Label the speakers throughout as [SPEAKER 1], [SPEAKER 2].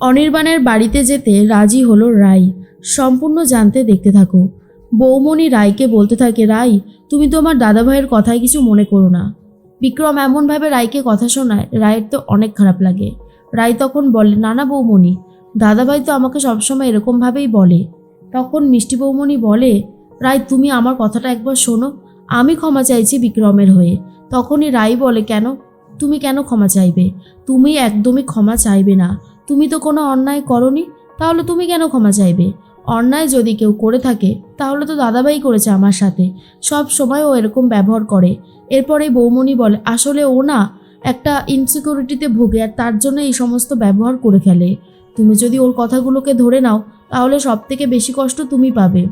[SPEAKER 1] অনির্বাণের বাড়িতে যেতে রাজি হলো রাই। সম্পূর্ণ জানতে দেখতে থাকো। বৌমণি রায়কে বলতে থাকে, রাই, তুমি তোমার দাদাভাইয়ের কথায় কিছু মনে করো না। বিক্রম এমনভাবে রায়কে কথা শোনায়, রায়ের তো অনেক খারাপ লাগে। রায় তখন বলে না না বৌমণি, দাদাভাই তো আমাকে সবসময় এরকমভাবেই বলে। তখন মিষ্টি বৌমণি বলে রায় তুমি আমার কথাটা একবার শোনো। আমি ক্ষমা চাইছি বিক্রমের হয়ে। তখনই রাই বলে, কেন? তুমি কেন ক্ষমা চাইবে? তুমি একদমই ক্ষমা চাইবে না। তুমি তো কোনো অন্যায় করনি, তাহলে তুমি কেন ক্ষমা চাইবে? অন্যায় যদি কেউ করে থাকে, তাহলে তো দাদাভাই করেছে আমার সাথে। সব সময় ও এরকম ব্যবহার করে। এরপরে বৌমণি বলে, আসলে ও না, একটা ইনসিকিউরিটিতে ভোগে আর তার জন্য এই সমস্ত ব্যবহার করে ফেলে। তুমি যদি ওর কথাগুলোকে ধরে নাও, তাহলে সব থেকে বেশি কষ্ট তুমি পাবে।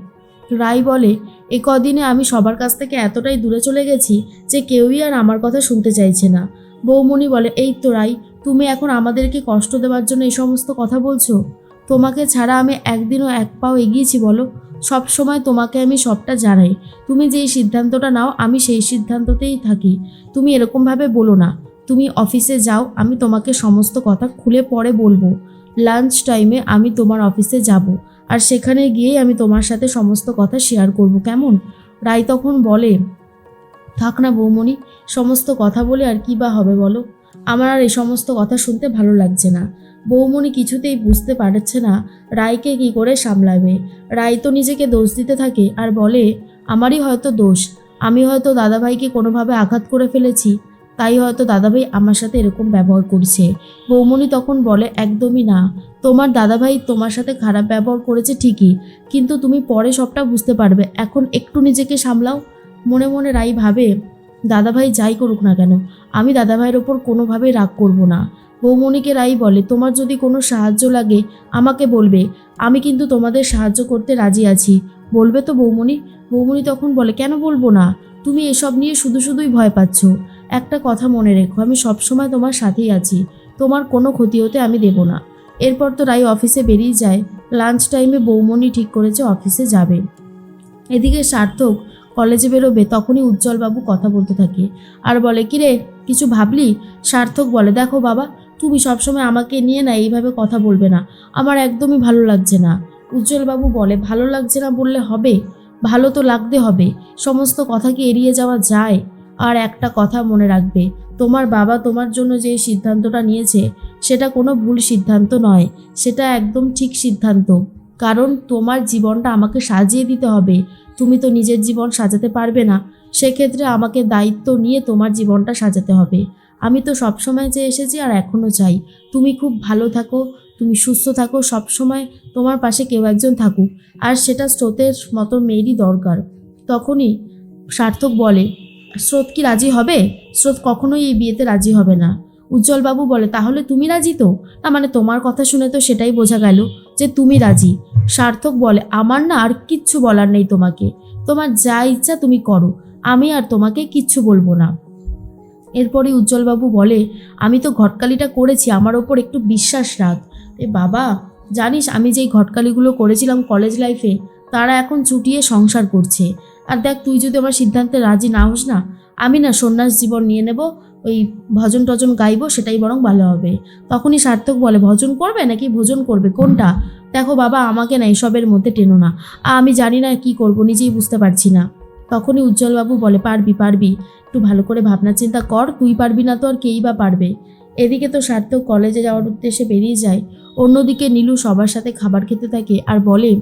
[SPEAKER 1] রাই বলে, এ কদিনে আমি সবার কাছ থেকে এতটাই দূরে চলে গেছি যে কেউই আর আমার কথা শুনতে চাইছে না। বৌমণি বলে, এই তো রাই, তুমি এখন আমাদেরকে কষ্ট দেওয়ার জন্য এই সমস্ত কথা বলছো? তোমাকে ছাড়া আমি একদিনও এক পাও এগিয়েছি, বলো। সব সময় তোমাকে আমি সবটা জানাই। তুমি যেই সিদ্ধান্তটা নাও, আমি সেই সিদ্ধান্ততেই থাকি। তুমি এরকমভাবে বলো না। তুমি অফিসে যাও, আমি তোমাকে সমস্ত কথা খুলে পরে বলব। লাঞ্চ টাইমে আমি তোমার অফিসে যাব, আর সেখানে গিয়েই আমি তোমার সাথে সমস্ত কথা শেয়ার করব, কেমন? রাই তখন বলে থাক না বৌমণি, সমস্ত কথা বলে আর কি বা হবে বলো? আমার আর এই সমস্ত কথা শুনতে ভালো লাগছে না। বৌমণি কিছুতেই বুঝতে পারছে না রায়কে কি করে সামলাবে। রায় তো নিজেকে দোষ দিতে থাকে আর বলে, আমারই হয়তো দোষ। আমি হয়তো দাদাভাইকে কোনোভাবে আঘাত করে ফেলেছি। তাই হয়তো দাদাভাই আমার সাথে এরকম ব্যবহার করছে। বৌমণি তখন বলে, একদমই না। তোমার দাদাভাই তোমার সাথে খারাপ ব্যবহার করেছে ঠিকই। কিন্তু তুমি পরে সবটা বুঝতে পারবে। এখন একটু নিজেকে সামলাও। মনে মনে রাই ভাবে, দাদাভাই যাই করুক না কেন, আমি দাদাভাইয়ের ওপর কোনোভাবেই রাগ করব না। বৌমণিকে রাই বলে, তোমার যদি কোনো সাহায্য লাগে, আমাকে বলবে, আমি কিন্তু তোমাদের সাহায্য করতে রাজি আছি। বলবে তো বৌমণি বৌমণি তখন বলে, কেন বলব না? তুমি এসব নিয়ে শুধু শুধুই ভয় পাচ্ছ। একটা কথা মনে রেখো, আমি সবসময় তোমার সাথেই আছি। তোমার কোনো ক্ষতি হতে আমি দেব না। এরপর তো রাই অফিসে বেরিয়ে যায়। লাঞ্চ টাইমে বৌমণি ঠিক করেছে অফিসে যাবে। এদিকে সার্থক কলেজে বেরোবে, তখনই উজ্জ্বলবাবু কথা বলতে থাকে। আর বলে, কিরে, কিছু ভাবলি? সার্থক বলে, দেখো বাবা, তুমি সবসময় আমাকে নিয়ে না এইভাবে কথা বলবে না। আমার একদমই ভালো লাগছে না। উজ্জ্বলবাবু বলে, ভালো লাগছে না বললে হবে? ভালো তো লাগতে হবে। সমস্ত কথা কি এড়িয়ে যাওয়া যায়? আর একটা কথা মনে রাখবে, তোমার বাবা তোমার জন্য যে সিদ্ধান্তটা নিয়েছে, সেটা কোনো ভুল সিদ্ধান্ত নয়। সেটা একদম ঠিক সিদ্ধান্ত। কারণ তোমার জীবনটা আমাকে সাজিয়ে দিতে হবে। তুমি তো নিজের জীবন সাজাতে পারবে না। সেক্ষেত্রে আমাকে দায়িত্ব নিয়ে তোমার জীবনটা সাজাতে হবে। আমি তো সবসময় যে এসেছি আর এখনও চাই। তুমি খুব ভালো থাকো, তুমি সুস্থ থাকো, সবসময় তোমার পাশে কেউ একজন থাকুক। আর সেটা স্রোতের মতো মেয়েরই দরকার। তখনই সার্থক বলে, স্রোত কি রাজি হবে? স্রোত কখনোই এই বিয়েতে রাজি হবে না। উজ্জ্বলবাবু বলে, তাহলে তুমি রাজি তো? না মানে তোমার কথা শুনে তো সেটাই বোঝা গেল। যে তুমি রাজি। সার্থক বলে, আমার না আর কিচ্ছু বলার নেই তোমাকে। তোমার যা ইচ্ছা তুমি করো। আমি আর তোমাকে কিচ্ছু বলব না। এরপরে উজ্জ্বলবাবু বলে, আমি তো ঘটকালিটা করেছি, আমার ওপর একটু বিশ্বাস রাখ। এ বাবা, জানিস আমি যেই ঘটকালিগুলো করেছিলাম কলেজ লাইফে, তারা এখন চুটিয়ে সংসার করছে। আর দেখ, তুই যদি আমার সিদ্ধান্তে রাজি না হোস না আমি না সন্ন্যাস জীবন নিয়ে নেব, ওই ভজন টজন গাইবো, সেটাই বরং ভালো হবে। তখনই সার্থক বলে, ভজন করবে নাকি ভোজন করবে? কোনটা? দেখো বাবা, আমাকে না এসবের মধ্যে টেনো না। আমি জানি না কি করব, নিজেই বুঝতে পারছি না। তখনই উজ্জ্বলবাবু বলে, পারবি পারবি। একটু ভালো করে ভাবনা চিন্তা কর, তুই পারবি না তো আর কেই বা পারবে? এদিকে তো সার্থক কলেজে যাওয়ার উদ্দেশ্যে বেরিয়ে যায়। অন্যদিকে নীলু সবার সাথে খাবার খেতে থাকে আর বলে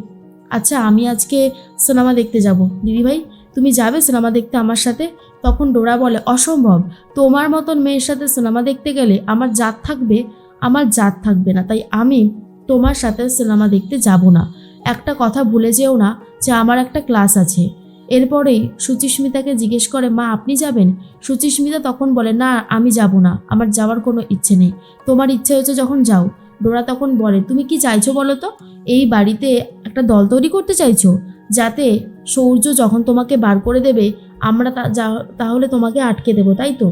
[SPEAKER 1] আচ্ছা আমি আজকে সিনেমা দেখতে যাব। দিদিভাই, তুমি যাবে সিনেমা দেখতে আমার সাথে? তখন ডোরা বলে, অসম্ভব। তোমার মতন মেয়ের সাথে সিনেমা দেখতে গেলে আমার জাত থাকবে, আমার জাত থাকবে না। তাই আমি তোমার সাথে সিনেমা দেখতে যাব না। একটা কথা ভুলে যেও না যে আমার একটা ক্লাস আছে। এরপরেই সুচিস্মিতাকে জিজ্ঞেস করে, মা, আপনি যাবেন? সুচিস্মিতা তখন বলে, না, আমি যাব না। আমার যাওয়ার কোনো ইচ্ছে নেই। তোমার ইচ্ছে হয়েছে যখন যাও। ডোরা তখন বলে, তুমি কি চাইছো বলো তো? এই বাড়িতে একটা দল তৈরি করতে চাইছো? যাতে সৌর্য যখন তোমাকে বার করে দেবে আমরা তাহলে তোমাকে আটকে দেবো, তাই তো?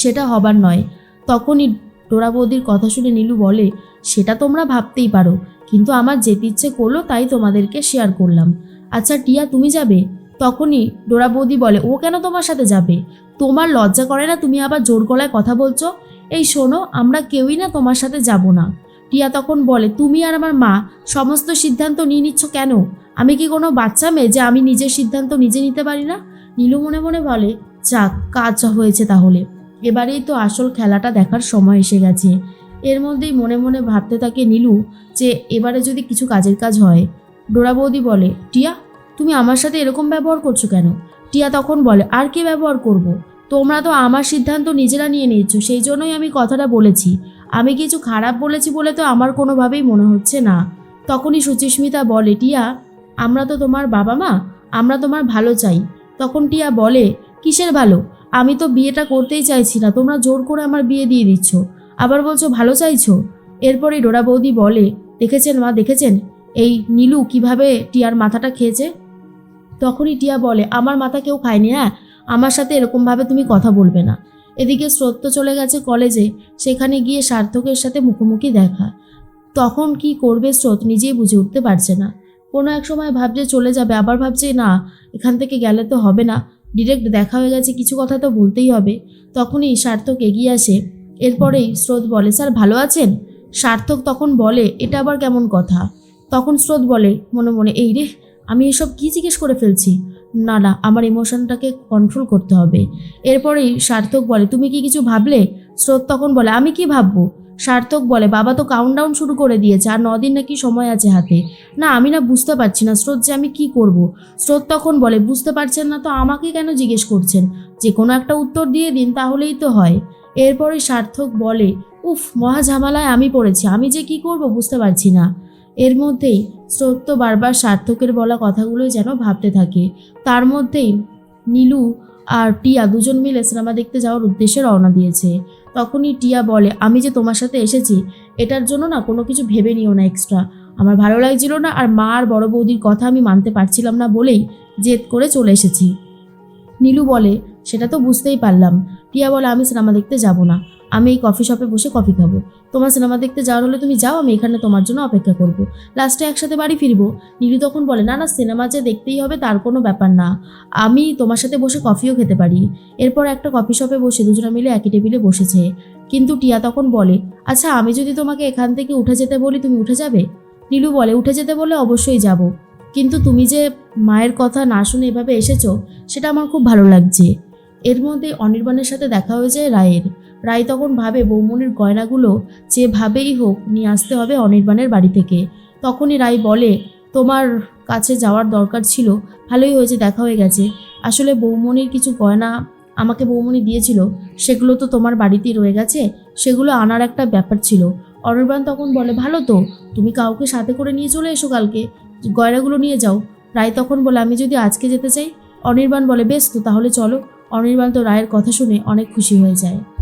[SPEAKER 1] সেটা হবার নয়। তখনই ডোরা বৌদির কথা শুনে নীলু বলে, সেটা তোমরা ভাবতেই পারো, কিন্তু আমার যেতে ইচ্ছে করল তাই তোমাদেরকে শেয়ার করলাম। আচ্ছা টিয়া, তুমি যাবে? তখনই ডোরা বৌদি বলে, ও কেন তোমার সাথে যাবে? তোমার লজ্জা করে না তুমি আবার জোর গলায় কথা বলছো? এই শোনো, আমরা কেউই না তোমার সাথে যাব না। টিয়া তখন বলে, তুমি আর আমার মা সমস্ত সিদ্ধান্ত নিয়ে নিচ্ছ কেন? আমি কি কোনো বাচ্চা মেয়ে যে আমি নিজের সিদ্ধান্ত নিজে নিতে পারি না? নীলু মনে মনে বলে, যাক, কাজ হয়েছে তাহলে। এবারেই তো আসল খেলাটা দেখার সময় এসে গেছে। এর মধ্যেই মনে মনে ভাবতে থাকে নীলু যে, এবারে যদি কিছু কাজের কাজ হয়, ডোরা বৌদি বলে, টিয়া, তুমি আমার সাথে এরকম ব্যবহার করছ কেন? টিয়া তখন বলে, আর কে ব্যবহার করব। তোমরা তো আমার সিদ্ধান্ত নিজেরা নিয়ে নিচ্ছ সেই জন্যই আমি কথাটা বলেছি। আমি কিছু খারাপ বলেছি বলে তো আমার কোনোভাবেই মনে হচ্ছে না। তখনই সুচিস্মিতা বলে, টিয়া, আমরা তো তোমার বাবা মা, আমরা তোমার ভালো চাই। তখন টিয়া বলে, কিসের ভালো? আমি তো বিয়েটা করতেই চাইছি না। তোমরা জোর করে আমার বিয়ে দিয়ে দিচ্ছ। আবার বলছো, ভালো চাইছো? এরপরে ডোরা বৌদি বলে, দেখেছেন মা, দেখেছেন? এই নীলু কীভাবে টিয়ার মাথাটা খেয়েছে? তখনই টিয়া বলে, আমার মাথা কেউ খায়নি হ্যাঁ? আমার সাথে এরকমভাবে তুমি কথা বলবে না। এদিকে স্রোত তো চলে গেছে কলেজে, সেখানে গিয়ে সার্থকের সাথে মুখোমুখি দেখা। তখন কি করবে স্রোত নিজেই বুঝে উঠতে পারছে না। কোনো এক সময় ভাবছে চলে যাবে, আবার ভাবছে না, এখান থেকে গেলে তো হবে না। ডিরেক্ট দেখা হয়ে গেছে, কিছু কথা তো বলতেই হবে। তখনই সার্থক এগিয়ে আসে। এরপরেই স্রোত বলে, স্যার, ভালো আছেন? সার্থক তখন বলে, এটা আবার কেমন কথা? তখন স্রোত বলে, মনে মনে, এই রে, আমি এসব কি জিজ্ঞেস করে ফেলছি? না না, আমার ইমোশনটাকে কন্ট্রোল করতে হবে। এরপরেই সার্থক বলে, তুমি কি কিছু ভাবলে? স্রোত তখন বলে, আমি কি ভাববো? সার্থক বলে, বাবা তো কাউন্টডাউন শুরু করে দিয়েছে, আর নদিন নাকি সময় আছে হাতে। না, আমি না বুঝতে পারছি না, স্রোত যে আমি কি করব। স্রোত তখন বলে, বুঝতে পারছেন না তো আমাকে কেন জিজ্ঞেস করছেন? যে কোনো একটা উত্তর দিয়ে দিন, তাহলেই তো হয়। এরপরে সার্থক বলে, উফ, মহা ঝামেলায় আমি পড়েছি, আমি যে কি করব বুঝতে পারছি না। এর মধ্যেই স্রোত তো বারবার সার্থকের বলা কথাগুলোই যেন ভাবতে থাকে। তার মধ্যেই নীলু আর টিয়া দুজন মিলে সিনেমা দেখতে যাওয়ার উদ্দেশ্যে রওনা দিয়েছে। তখনই টিয়া বলে, আমি যে তোমার সাথে এসেছি, এটার জন্য না কোনো কিছু ভেবে নিও না এক্সট্রা আমার ভালো লাগছিল না আর মা আর বড় বৌদির কথা আমি মানতে পারছিলাম না বলেই জেদ করে চলে এসেছি। নীলু বলে, সেটা তো বুঝতেই পারলাম। টিয়া বলে, আমি সিনেমা দেখতে যাব না। আমি এই কফি শপে বসে কফি খাব। তোমার সিনেমা দেখতে যাওয়ার হলে তুমি যাও, আমি এখানে তোমার জন্য অপেক্ষা করব। লাস্টে একসাথে বাড়ি ফিরবো। নীলু তখন বলে, না না সিনেমা যে দেখতেই হবে তার কোনো ব্যাপার না। আমি তোমার সাথে বসে কফিও খেতে পারি। এরপর একটা কফি শপে বসে দুজনে মিলে একই টেবিলে বসেছে। কিন্তু টিয়া তখন বলে আচ্ছা আমি যদি তোমাকে এখান থেকে উঠে যেতে বলি, তুমি উঠে যাবে? নীলু বলে, উঠে যেতে বলে অবশ্যই যাব। কিন্তু তুমি যে মায়ের কথা না শুনে এভাবে এসেছ, সেটা আমার খুব ভালো লাগছে। এর মধ্যে অনির্বাণের সাথে দেখা হয়ে যায় রায়ের। রায় তখন ভাবে বৌমনির গয়নাগুলো যেভাবেই হোক নিয়ে আসতে হবে অনির্বাণের বাড়ি থেকে। তখনই রায় বলে, তোমার কাছে যাওয়ার দরকার ছিল, ভালোই হয়েছে, দেখা হয়ে গেছে। আসলে বৌমনির কিছু গয়না আমাকে বৌমনি দিয়েছিল, সেগুলো তো তোমার বাড়িতেই রয়ে গেছে, সেগুলো আনার একটা ব্যাপার ছিল। অনির্বাণ তখন বলে, ভালো তো, তুমি কাউকে সাথে করে নিয়ে চলে এসো কালকে, গয়নাগুলো নিয়ে যাও। রায় তখন বলে, আমি যদি আজকে যেতে চাই? অনির্বাণ বলে, বেশ তো, তাহলে চলো। অনির্বাণ তো রায়ের কথা শুনে অনেক খুশি হয়ে যায়।